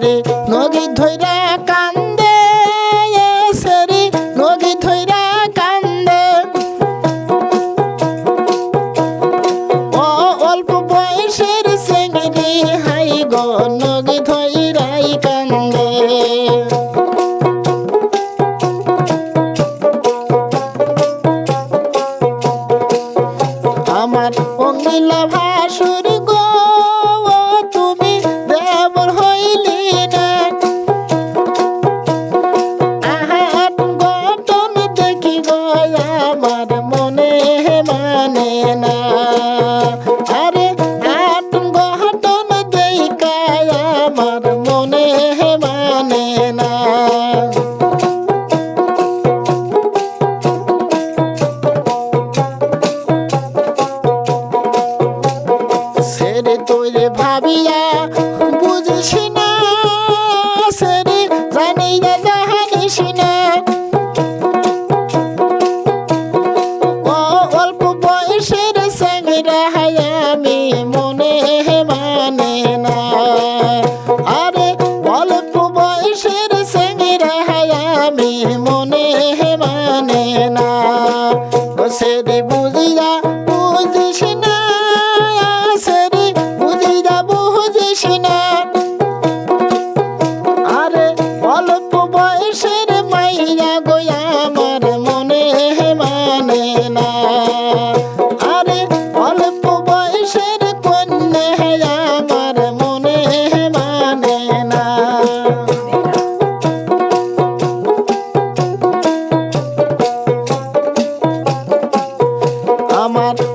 সেরে নদী ধৈরা কান্দে সেরে নদী ধৈরা কান্দে। ও অল্প বয়সের সেঙ্গি হাই গো নদী ধৈরাই কান্দে। আমার অঙ্গিলা ভাসুরী भाभी much.